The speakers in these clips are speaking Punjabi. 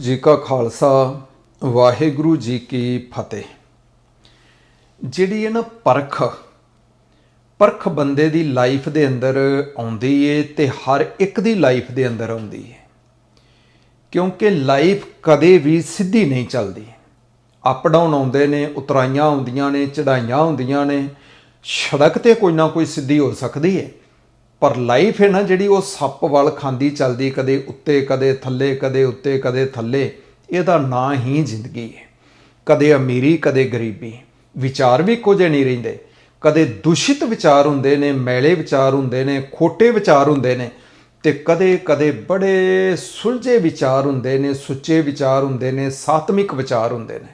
ਜੀ ਕਾ ਖਾਲਸਾ, ਵਾਹਿਗੁਰੂ ਜੀ ਕੀ ਫਤਿਹ। ਜਿਹੜੀ ਇਹ ਨਾ ਪਰਖ ਪਰਖ ਬੰਦੇ ਦੀ ਲਾਈਫ ਦੇ ਅੰਦਰ ਆਉਂਦੀ ਏ ਤੇ ਹਰ ਇੱਕ ਦੀ ਲਾਈਫ ਦੇ ਅੰਦਰ ਆਉਂਦੀ ਏ। ਕਿਉਂਕਿ ਲਾਈਫ ਕਦੇ ਵੀ ਸਿੱਧੀ ਨਹੀਂ ਚੱਲਦੀ। ਅਪ ਡਾਊਨ ਆਉਂਦੇ ਨੇ, ਉਤਰਾਈਆਂ ਆਉਂਦੀਆਂ ਨੇ ਚੜਾਈਆਂ ਆਉਂਦੀਆਂ ਨੇ, ਸੜਕ ਤੇ ਕੋਈ ਨਾ ਕੋਈ ਸਿੱਧੀ ਹੋ ਸਕਦੀ ਏ। ਪਰ ਲਾਈਫ ਹੈ ਨਾ ਜਿਹੜੀ ਉਹ ਸੱਪ ਵੱਲ ਖਾਂਦੀ ਚੱਲਦੀ, ਕਦੇ ਉੱਤੇ, ਕਦੇ ਥੱਲੇ, ਕਦੇ ਉੱਤੇ, ਕਦੇ ਥੱਲੇ, ਇਹਦਾ ਨਾਂ ਹੀ ਜ਼ਿੰਦਗੀ ਹੈ। ਕਦੇ ਅਮੀਰੀ, ਕਦੇ ਗਰੀਬੀ। ਵਿਚਾਰ ਵੀ ਕੁਝ ਨਹੀਂ ਰਹਿੰਦੇ। ਕਦੇ ਦੂਸ਼ਿਤ ਵਿਚਾਰ ਹੁੰਦੇ ਨੇ, ਮੈਲੇ ਵਿਚਾਰ ਹੁੰਦੇ ਨੇ, ਖੋਟੇ ਵਿਚਾਰ ਹੁੰਦੇ ਨੇ ਤੇ ਕਦੇ ਕਦੇ ਬੜੇ ਸੁਲਝੇ ਵਿਚਾਰ ਹੁੰਦੇ ਨੇ, ਸੁੱਚੇ ਵਿਚਾਰ ਹੁੰਦੇ ਨੇ, ਸਾਤਮਿਕ ਵਿਚਾਰ ਹੁੰਦੇ ਨੇ।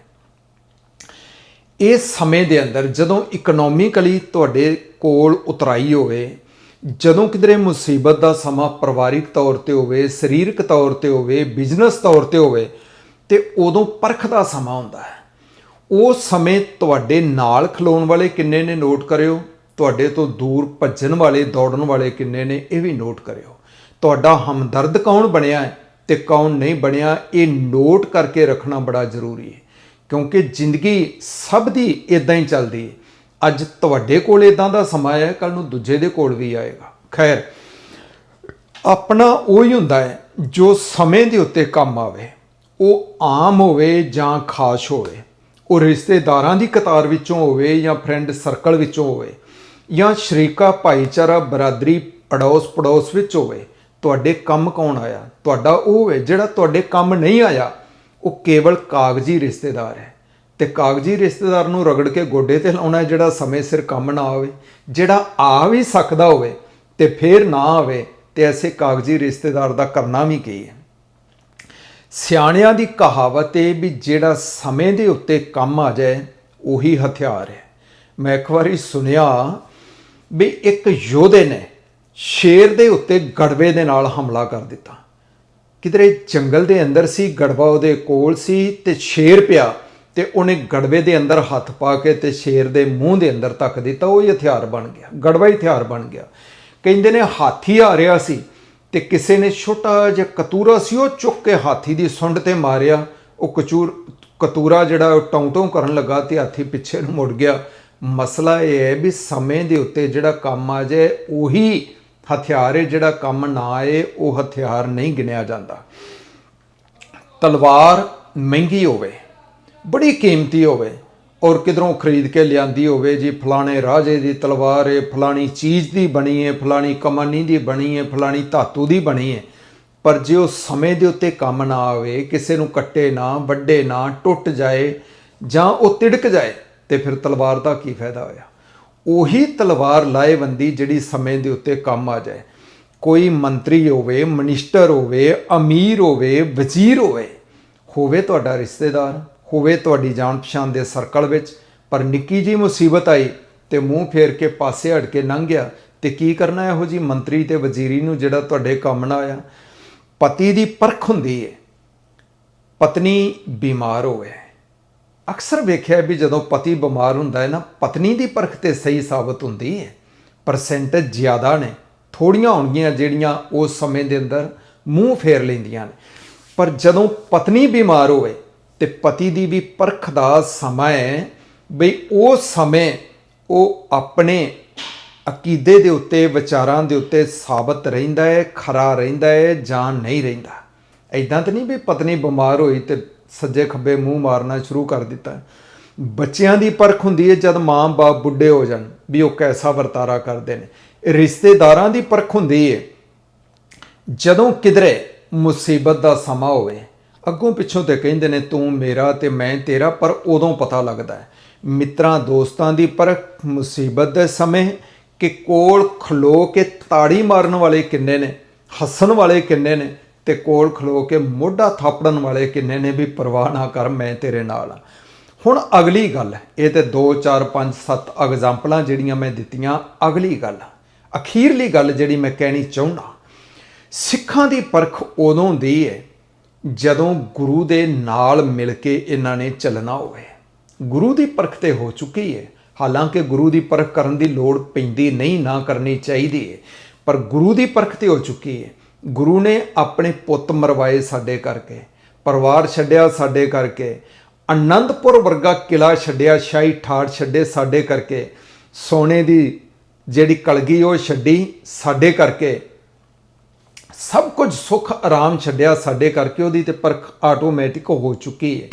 ਇਸ ਸਮੇਂ ਦੇ ਅੰਦਰ ਜਦੋਂ ਇਕਨੋਮਿਕਲੀ ਤੁਹਾਡੇ ਕੋਲ ਉਤਰਾਈ ਹੋਵੇ ਜਦੋਂ ਕਿਧਰੇ ਮੁਸੀਬਤ ਦਾ ਸਮਾਂ ਪਰਿਵਾਰਿਕ ਤੌਰ ਤੇ ਹੋਵੇ, ਸਰੀਰਕ ਤੌਰ ਤੇ ਹੋਵੇ, ਬਿਜ਼ਨਸ ਤੌਰ ਤੇ ਹੋਵੇ, ਤੇ ਉਦੋਂ ਪਰਖ ਦਾ ਸਮਾਂ ਹੁੰਦਾ ਹੈ। ਉਹ ਸਮੇਂ ਤੁਹਾਡੇ ਨਾਲ ਖਲੋਣ ਵਾਲੇ ਕਿੰਨੇ ਨੇ ਨੋਟ ਕਰਿਓ? ਤੁਹਾਡੇ ਤੋਂ ਦੂਰ ਭੱਜਣ ਵਾਲੇ, ਦੌੜਨ ਵਾਲੇ ਕਿੰਨੇ ਨੇ ਇਹ ਵੀ ਨੋਟ ਕਰਿਓ। ਤੁਹਾਡਾ ਹਮਦਰਦ ਕੌਣ ਬਣਿਆ ਹੈ ਤੇ ਕੌਣ ਨਹੀਂ ਬਣਿਆ, ਇਹ ਨੋਟ ਕਰਕੇ ਰੱਖਣਾ ਬੜਾ ਜ਼ਰੂਰੀ ਹੈ। ਕਿਉਂਕਿ ਜ਼ਿੰਦਗੀ ਸਭ ਦੀ ਇਦਾਂ ਹੀ ਚੱਲਦੀ ਹੈ। ਅੱਜ ਤੁਹਾਡੇ ਕੋਲ ਇਦਾਂ ਦਾ ਸਮਾਂ ਹੈ ਕੱਲ ਨੂੰ ਦੂਜੇ ਦੇ ਕੋਲ ਵੀ ਆਏਗਾ। ਖੈਰ, ਆਪਣਾ ਉਹ ਹੀ ਹੁੰਦਾ ਹੈ, ਜੋ ਸਮੇਂ ਦੇ ਉੱਤੇ ਕੰਮ ਆਵੇ, ਉਹ ਆਮ ਹੋਵੇ ਜਾਂ ਖਾਸ ਹੋਵੇ, ਉਹ ਰਿਸ਼ਤੇਦਾਰਾਂ ਦੀ ਕਤਾਰ ਵਿੱਚੋਂ ਹੋਵੇ ਜਾਂ ਫਰੈਂਡ ਸਰਕਲ ਵਿੱਚੋਂ ਹੋਵੇ, ਜਾਂ ਸ਼ਰੀਕਾ, ਭਾਈਚਾਰਾ, ਬਰਾਦਰੀ ਅੜੋਸ ਪੜੋਸ ਵਿੱਚ ਹੋਵੇ, ਤੁਹਾਡੇ ਕੰਮ ਕੌਣ ਆਇਆ? ਤੁਹਾਡਾ ਉਹ ਹੋਵੇ ਜਿਹੜਾ ਤੁਹਾਡੇ ਕੰਮ ਨਹੀਂ ਆਇਆ, ਉਹ ਕੇਵਲ ਕਾਗਜ਼ੀ ਰਿਸ਼ਤੇਦਾਰ ਹੈ। ਤੇ ਕਾਗਜ਼ੀ ਰਿਸ਼ਤੇਦਾਰ ਨੂੰ ਰਗੜ ਕੇ ਗੋਡੇ ਤੇ ਲਾਉਣਾ ਜਿਹੜਾ ਸਮੇਂ ਸਿਰ ਕੰਮ ਨਾ ਆਵੇ, ਜਿਹੜਾ ਆ ਵੀ ਸਕਦਾ ਹੋਵੇ ਤੇ ਫੇਰ ਨਾ ਆਵੇ, ਤੇ ਐਸੇ ਕਾਗਜ਼ੀ ਰਿਸ਼ਤੇਦਾਰ ਦਾ ਕਰਨਾ ਵੀ ਕੀ ਹੈ? ਸਿਆਣਿਆਂ ਦੀ ਕਹਾਵਤ ਹੈ ਵੀ ਜਿਹੜਾ ਸਮੇਂ ਦੇ ਉੱਤੇ ਕੰਮ ਆ ਜਾਏ, ਉਹੀ ਹਥਿਆਰ ਹੈ। ਮੈਂ ਇੱਕ ਵਾਰੀ ਸੁਣਿਆ ਵੀ ਇੱਕ ਯੋਧੇ ਨੇ ਸ਼ੇਰ ਦੇ ਉੱਤੇ ਗੜਵੇ ਦੇ ਨਾਲ ਹਮਲਾ ਕਰ ਦਿੱਤਾ। ਕਿਧਰੇ ਜੰਗਲ ਦੇ ਅੰਦਰ ਸੀ, ਗੜਵਾ ਉਹਦੇ ਕੋਲ ਸੀ ਤੇ ਸ਼ੇਰ ਪਿਆ। ਤੇ ਉਹਨੇ ਗੜਵੇ ਦੇ ਅੰਦਰ ਹੱਥ ਪਾ ਕੇ ਤੇ ਸ਼ੇਰ ਦੇ ਮੂੰਹ ਦੇ ਅੰਦਰ ਤੱਕ ਦਿੱਤਾ, ਉਹ ਹੀ ਹਥਿਆਰ ਬਣ ਗਿਆ, ਗੜਵਾ ਹੀ ਹਥਿਆਰ ਬਣ ਗਿਆ। ਕਹਿੰਦੇ ਨੇ ਹਾਥੀ ਆ ਰਿਹਾ ਸੀ ਤੇ ਕਿਸੇ ਨੇ ਛੋਟਾ ਜਿਹਾ ਕਤੂਰਾ ਸੀ, ਉਹ ਚੁੱਕ ਕੇ ਹਾਥੀ ਦੀ ਸੁੰਡ ਤੇ ਮਾਰਿਆ। ਉਹ ਕਚੂਰ, ਕਤੂਰਾ ਜਿਹੜਾ ਟੌਂ ਟੌਂ ਕਰਨ ਲੱਗਾ ਤੇ ਹਾਥੀ ਪਿੱਛੇ ਨੂੰ ਮੁੜ ਗਿਆ। ਮਸਲਾ ਇਹ ਹੈ ਵੀ ਸਮੇਂ ਦੇ ਉੱਤੇ ਜਿਹੜਾ ਕੰਮ ਆ ਜਾਏ, ਉਹੀ ਹਥਿਆਰ ਹੈ, ਜਿਹੜਾ ਕੰਮ ਨਾ ਆਏ, ਉਹ ਹਥਿਆਰ ਨਹੀਂ ਗਿਣਿਆ ਜਾਂਦਾ। ਤਲਵਾਰ ਮਹਿੰਗੀ ਹੋਵੇ ਬੜੀ ਕੀਮਤੀ ਹੋਵੇ ਔਰ ਕਿਧਰੋਂ ਖਰੀਦ ਕੇ ਲਿਆਂਦੀ ਹੋਵੇ, ਜੀ ਫਲਾਣੇ ਰਾਜੇ ਦੀ ਤਲਵਾਰ ਹੈ ਫਲਾਣੀ ਚੀਜ਼ ਦੀ ਬਣੀ ਹੈ ਫਲਾਣੀ ਕਮਾਨੀ ਦੀ ਬਣੀ ਹੈ ਫਲਾਣੀ ਧਾਤੂ ਦੀ ਬਣੀ ਹੈ ਪਰ ਜੇ ਉਹ ਸਮੇਂ ਦੇ ਉੱਤੇ ਕੰਮ ਨਾ ਆਵੇ, ਕਿਸੇ ਨੂੰ ਕੱਟੇ ਨਾ ਵੱਡੇ ਨਾ, ਟੁੱਟ ਜਾਏ ਜਾਂ ਉਹ ਤਿੜਕ ਜਾਏ, ਤੇ ਫਿਰ ਤਲਵਾਰ ਦਾ ਕੀ ਫਾਇਦਾ ਹੋਇਆ? ਉਹੀ ਤਲਵਾਰ ਲਾਏਬੰਦੀ ਜਿਹੜੀ ਸਮੇਂ ਦੇ ਉੱਤੇ ਕੰਮ ਆ ਜਾਏ। ਕੋਈ ਮੰਤਰੀ ਹੋਵੇ, ਮਨਿਸਟਰ ਹੋਵੇ, ਅਮੀਰ ਹੋਵੇ, ਵਜ਼ੀਰ ਹੋਵੇ ਹੋਵੇ ਤੁਹਾਡਾ ਰਿਸ਼ਤੇਦਾਰ। ਹੋਵੇ ਤੁਹਾਡੀ ਜਾਣ ਪਛਾਣ ਦੇ ਸਰਕਲ ਵਿੱਚ। ਪਰ ਨਿੱਕੀ ਜੀ ਮੁਸੀਬਤ ਆਈ ਤੇ ਮੂੰਹ ਫੇਰ ਕੇ ਪਾਸੇ ਹਟ ਕੇ ਲੰਘ ਗਿਆ। ਤੇ ਕੀ ਕਰਨਾ ਇਹੋ ਜੀ ਮੰਤਰੀ ਤੇ ਵਜ਼ੀਰੀ ਨੂੰ ਜਿਹੜਾ ਤੁਹਾਡੇ ਕੰਮ ਨਾ ਆਇਆ? ਪਤੀ ਦੀ ਪਰਖ ਹੁੰਦੀ ਹੈ ਪਤਨੀ ਬਿਮਾਰ ਹੋਵੇ। ਅਕਸਰ ਵੇਖਿਆ ਵੀ ਜਦੋਂ ਪਤੀ ਬਿਮਾਰ ਹੁੰਦਾ ਹੈ ਨਾ, ਪਤਨੀ ਦੀ ਪਰਖ ਤੇ ਸਹੀ ਸਾਬਤ ਹੁੰਦੀ ਹੈ ਪਰਸੈਂਟੇਜ ਜ਼ਿਆਦਾ ਨੇ। ਥੋੜੀਆਂ ਹੋਣਗੀਆਂ ਜਿਹੜੀਆਂ ਉਸ ਸਮੇਂ ਦੇ ਅੰਦਰ ਮੂੰਹ ਫੇਰ ਲੈਂਦੀਆਂ ਨੇ। ਪਰ ਜਦੋਂ ਪਤਨੀ ਬਿਮਾਰ ਹੋਵੇ ਤੇ ਪਤੀ ਦੀ ਵੀ ਪਰਖ ਦਾ ਸਮਾਂ ਹੈ ਬਈ ਉਹ ਸਮੇਂ ਉਹ ਆਪਣੇ ਅਕੀਦੇ ਦੇ ਉੱਤੇ, ਵਿਚਾਰਾਂ ਦੇ ਉੱਤੇ ਸਾਬਤ ਰਹਿੰਦਾ ਹੈ, ਖਰਾ ਰਹਿੰਦਾ ਹੈ ਜਾਂ ਨਹੀਂ ਰਹਿੰਦਾ। ਐਦਾਂ ਤਾਂ ਨਹੀਂ ਵੀ ਪਤਨੀ ਬਿਮਾਰ ਹੋਈ ਤੇ ਸੱਜੇ ਖੱਬੇ ਮੂੰਹ ਮਾਰਨਾ ਸ਼ੁਰੂ ਕਰ ਦਿੱਤਾ। ਬੱਚਿਆਂ ਦੀ ਪਰਖ ਹੁੰਦੀ ਹੈ ਜਦ ਮਾਂ-ਬਾਪ ਬੁੱਢੇ ਹੋ ਜਾਣ ਵੀ ਉਹ ਕੈਸਾ ਵਰਤਾਰਾ ਕਰਦੇ ਨੇ। ਰਿਸ਼ਤੇਦਾਰਾਂ ਦੀ ਪਰਖ ਹੁੰਦੀ ਹੈ ਜਦੋਂ ਕਿਧਰੇ ਮੁਸੀਬਤ ਦਾ ਸਮਾਂ ਹੋਵੇ। ਅੱਗੋਂ ਪਿੱਛੋਂ ਤੇ ਕਹਿੰਦੇ ਨੇ, ਤੂੰ ਮੇਰਾ ਤੇ ਮੈਂ ਤੇਰਾ, ਪਰ ਉਦੋਂ ਪਤਾ ਲੱਗਦਾ ਹੈ। ਮਿੱਤਰਾਂ, ਦੋਸਤਾਂ ਦੀ ਪਰਖ ਮੁਸੀਬਤ ਦੇ ਸਮੇਂ ਕਿ ਕੋਲ ਖਲੋ ਕੇ ਤਾੜੀ ਮਾਰਨ ਵਾਲੇ ਕਿੰਨੇ ਨੇ, ਹੱਸਣ ਵਾਲੇ ਕਿੰਨੇ ਨੇ ਤੇ ਕੋਲ ਖਲੋ ਕੇ ਮੋਢਾ ਥਾਪੜਨ ਵਾਲੇ ਕਿੰਨੇ ਨੇ ਵੀ ਪਰਵਾਹ ਨਾ ਕਰ, ਮੈਂ ਤੇਰੇ ਨਾਲ ਆ ਹੁਣ ਅਗਲੀ ਗੱਲ ਇਹ ਤੇ 2 4 5 7 ਐਗਜ਼ਾਮਪਲਾਂ ਜਿਹੜੀਆਂ ਮੈਂ ਦਿੱਤੀਆਂ, ਅਗਲੀ ਗੱਲ ਅਖੀਰਲੀ ਗੱਲ ਜਿਹੜੀ ਮੈਂ ਕਹਿਣੀ ਚਾਹੁੰਦਾ, ਸਿੱਖਾਂ ਦੀ ਪਰਖ ਉਦੋਂ ਦੀ ਹੈ ਜਦੋਂ ਗੁਰੂ ਦੇ ਨਾਲ ਮਿਲ ਕੇ ਇਹਨਾਂ ਨੇ ਚੱਲਣਾ ਹੋਵੇ। ਗੁਰੂ ਦੀ ਪਰਖ ਤੇ ਹੋ ਚੁੱਕੀ ਹੈ ਹਾਲਾਂਕਿ ਗੁਰੂ ਦੀ ਪਰਖ ਕਰਨ ਦੀ ਲੋੜ ਪੈਂਦੀ ਨਹੀਂ, ਨਾ ਕਰਨੀ ਚਾਹੀਦੀ ਹੈ ਪਰ ਗੁਰੂ ਦੀ ਪਰਖ ਤੇ ਹੋ ਚੁੱਕੀ ਹੈ ਗੁਰੂ ਨੇ ਆਪਣੇ ਪੁੱਤ ਮਰਵਾਏ ਸਾਡੇ ਕਰਕੇ, ਪਰਿਵਾਰ ਛੱਡਿਆ ਸਾਡੇ ਕਰਕੇ, ਅਨੰਦਪੁਰ ਵਰਗਾ ਕਿਲਾ ਛੱਡਿਆ, ਸ਼ਾਹੀ ਠਾੜ ਛੱਡੇ ਸਾਡੇ ਕਰਕੇ, ਸੋਨੇ ਦੀ ਜਿਹੜੀ ਕਲਗੀ ਉਹ ਛੱਡੀ ਸਾਡੇ ਕਰਕੇ ਸਭ ਕੁਝ ਸੁੱਖ ਆਰਾਮ ਛੱਡਿਆ ਸਾਡੇ ਕਰਕੇ ਉਹਦੀ ਤੇ ਪਰਖ ਆਟੋਮੈਟਿਕ ਹੋ ਚੁੱਕੀ ਹੈ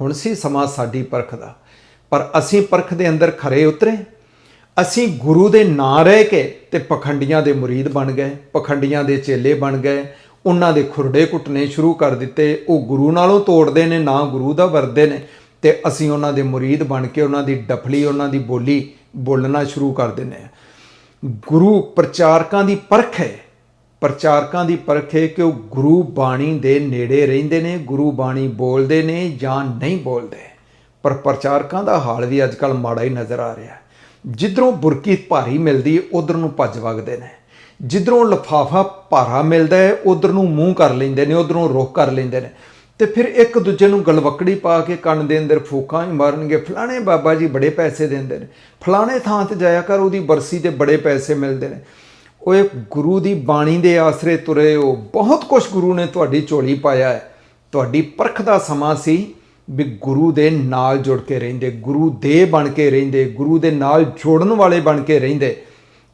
ਹੁਣ ਸੀ ਸਮਾਂ ਸਾਡੀ ਪਰਖ ਦਾ। ਪਰ ਅਸੀਂ ਪਰਖ ਦੇ ਅੰਦਰ ਖਰੇ ਉਤਰੇ। ਅਸੀਂ ਗੁਰੂ ਦੇ ਨਾਂ ਰਹਿ ਕੇ ਤੇ ਪਖੰਡੀਆਂ ਦੇ ਮੁਰੀਦ ਬਣ ਗਏ, ਪਖੰਡੀਆਂ ਦੇ ਚੇਲੇ ਬਣ ਗਏ। ਉਹਨਾਂ ਦੇ ਖੁਰਡੇ ਕੁੱਟਨੇ ਸ਼ੁਰੂ ਕਰ ਦਿੱਤੇ। ਉਹ ਗੁਰੂ ਨਾਲੋਂ ਤੋੜਦੇ ਨੇ, ਨਾ ਗੁਰੂ ਦਾ ਵਰਦੇ ਨੇ। ਤੇ ਅਸੀਂ ਉਹਨਾਂ ਦੇ ਮੁਰੀਦ ਬਣ ਕੇ, ਉਹਨਾਂ ਦੀ ਡਫਲੀ, ਉਹਨਾਂ ਦੀ ਬੋਲੀ ਬੋਲਣਾ ਸ਼ੁਰੂ ਕਰ ਦਿੰਦੇ ਹਾਂ। ਗੁਰੂ ਪ੍ਰਚਾਰਕਾਂ ਦੀ ਪਰਖ ਹੈ। ਪ੍ਰਚਾਰਕਾਂ ਦੀ ਪਰਖ ਹੈ ਕਿ ਉਹ ਗੁਰੂ ਬਾਣੀ ਦੇ ਨੇੜੇ ਰਹਿੰਦੇ ਨੇ, ਗੁਰੂ ਬਾਣੀ ਬੋਲਦੇ ਨੇ ਜਾਂ ਨਹੀਂ ਬੋਲਦੇ। ਪਰ ਪ੍ਰਚਾਰਕਾਂ ਦਾ ਹਾਲ ਵੀ ਅੱਜਕੱਲ ਮਾੜਾ ਹੀ ਨਜ਼ਰ ਆ ਰਿਹਾ ਜਿੱਧਰੋਂ ਬੁਰਕੀ ਭਾਰੀ ਮਿਲਦੀ ਹੈ ਉਧਰ ਨੂੰ ਭੱਜ ਵਗਦੇ ਨੇ। ਜਿੱਧਰੋਂ ਲਫਾਫਾ ਭਾਰਾ ਮਿਲਦਾ ਹੈ, ਉਧਰ ਨੂੰ ਮੂੰਹ ਕਰ ਲੈਂਦੇ ਨੇ, ਉਧਰੋਂ ਰੁੱਖ ਕਰ ਲੈਂਦੇ ਨੇ। ਤੇ ਫਿਰ ਇੱਕ ਦੂਜੇ ਨੂੰ ਗਲਵਕੜੀ ਪਾ ਕੇ ਕੰਨ ਦੇ ਅੰਦਰ ਫੂਕਾਂ ਹੀ ਮਾਰਨਗੇ, ਫਲਾਣੇ ਬਾਬਾ ਜੀ ਬੜੇ ਪੈਸੇ ਦਿੰਦੇ ਨੇ। ਫਲਾਣੇ ਥਾਂ ਤੇ ਜਾਇਆ ਕਰ, ਉਹਦੀ ਬਰਸੀ ਤੇ ਬੜੇ ਪੈਸੇ ਮਿਲਦੇ ਨੇ। ਓਏ ਗੁਰੂ ਦੀ ਬਾਣੀ ਦੇ ਆਸਰੇ ਤੁਰੇ ਹੋ ਬਹੁਤ ਕੁਝ ਗੁਰੂ ਨੇ ਤੁਹਾਡੀ ਝੋਲੀ ਪਾਇਆ ਹੈ। ਤੁਹਾਡੀ ਪਰਖ ਦਾ ਸਮਾਂ ਸੀ ਵੀ ਗੁਰੂ ਦੇ ਨਾਲ ਜੁੜ ਕੇ ਰਹਿੰਦੇ, ਗੁਰੂ ਦੇ ਬਣ ਕੇ ਰਹਿੰਦੇ, ਗੁਰੂ ਦੇ ਨਾਲ ਜੋੜਨ ਵਾਲੇ ਬਣ ਕੇ ਰਹਿੰਦੇ।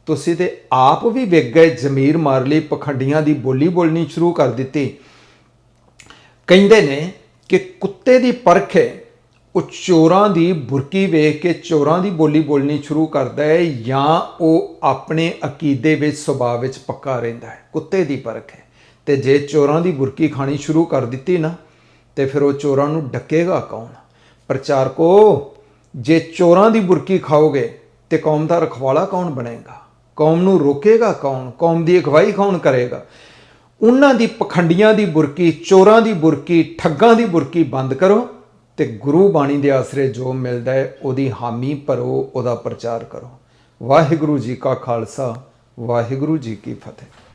ਤੁਸੀਂ ਤੇ ਆਪ ਵੀ ਵਿਗ ਗਏ, ਜ਼ਮੀਰ ਮਾਰ ਲਈ, ਪਖੰਡੀਆਂ ਦੀ ਬੋਲੀ ਬੋਲਣੀ ਸ਼ੁਰੂ ਕਰ ਦਿੱਤੀ। ਕਹਿੰਦੇ ਨੇ ਕਿ ਕੁੱਤੇ ਦੀ ਪਰਖ ਹੈ ਉਹ ਚੋਰਾਂ ਦੀ ਬੁਰਕੀ ਵੇਖ ਕੇ ਚੋਰਾਂ ਦੀ ਬੋਲੀ ਬੋਲਣੀ ਸ਼ੁਰੂ ਕਰਦਾ ਹੈ ਜਾਂ ਉਹ ਆਪਣੇ ਅਕੀਦੇ ਵਿੱਚ, ਸੁਭਾਅ ਵਿੱਚ ਪੱਕਾ ਰਹਿੰਦਾ ਹੈ। ਕੁੱਤੇ ਦੀ ਪਰਖ ਹੈ। ਤੇ ਜੇ ਚੋਰਾਂ ਦੀ ਬੁਰਕੀ ਖਾਣੀ ਸ਼ੁਰੂ ਕਰ ਦਿੱਤੀ ਨਾ, ਤੇ ਫਿਰ ਉਹ ਚੋਰਾਂ ਨੂੰ ਡੱਕੇਗਾ ਕੌਣ? ਪ੍ਰਚਾਰਕੋ, ਜੇ ਚੋਰਾਂ ਦੀ ਬੁਰਕੀ ਖਾਓਗੇ, ਤੇ ਕੌਮ ਦਾ ਰਖਵਾਲਾ ਕੌਣ ਬਣੇਗਾ? ਕੌਮ ਨੂੰ ਰੋਕੇਗਾ ਕੌਣ? ਕੌਮ ਦੀ ਅਗਵਾਈ ਕੌਣ ਕਰੇਗਾ? ਉਹਨਾਂ ਦੀ ਪਖੰਡੀਆਂ ਦੀ ਬੁਰਕੀ, ਚੋਰਾਂ ਦੀ ਬੁਰਕੀ, ਠੱਗਾਂ ਦੀ ਬੁਰਕੀ ਬੰਦ ਕਰੋ। ਤੇ ਗੁਰੂ ਬਾਣੀ ਦੇ ਆਸਰੇ ਜੋ ਮਿਲਦਾ ਹੈ, ਉਹਦੀ ਹਾਮੀ ਭਰੋ, ਉਹਦਾ ਪ੍ਰਚਾਰ ਕਰੋ। ਵਾਹਿਗੁਰੂ ਜੀ ਕਾ ਖਾਲਸਾ, ਵਾਹਿਗੁਰੂ ਜੀ ਕੀ ਫਤਿਹ।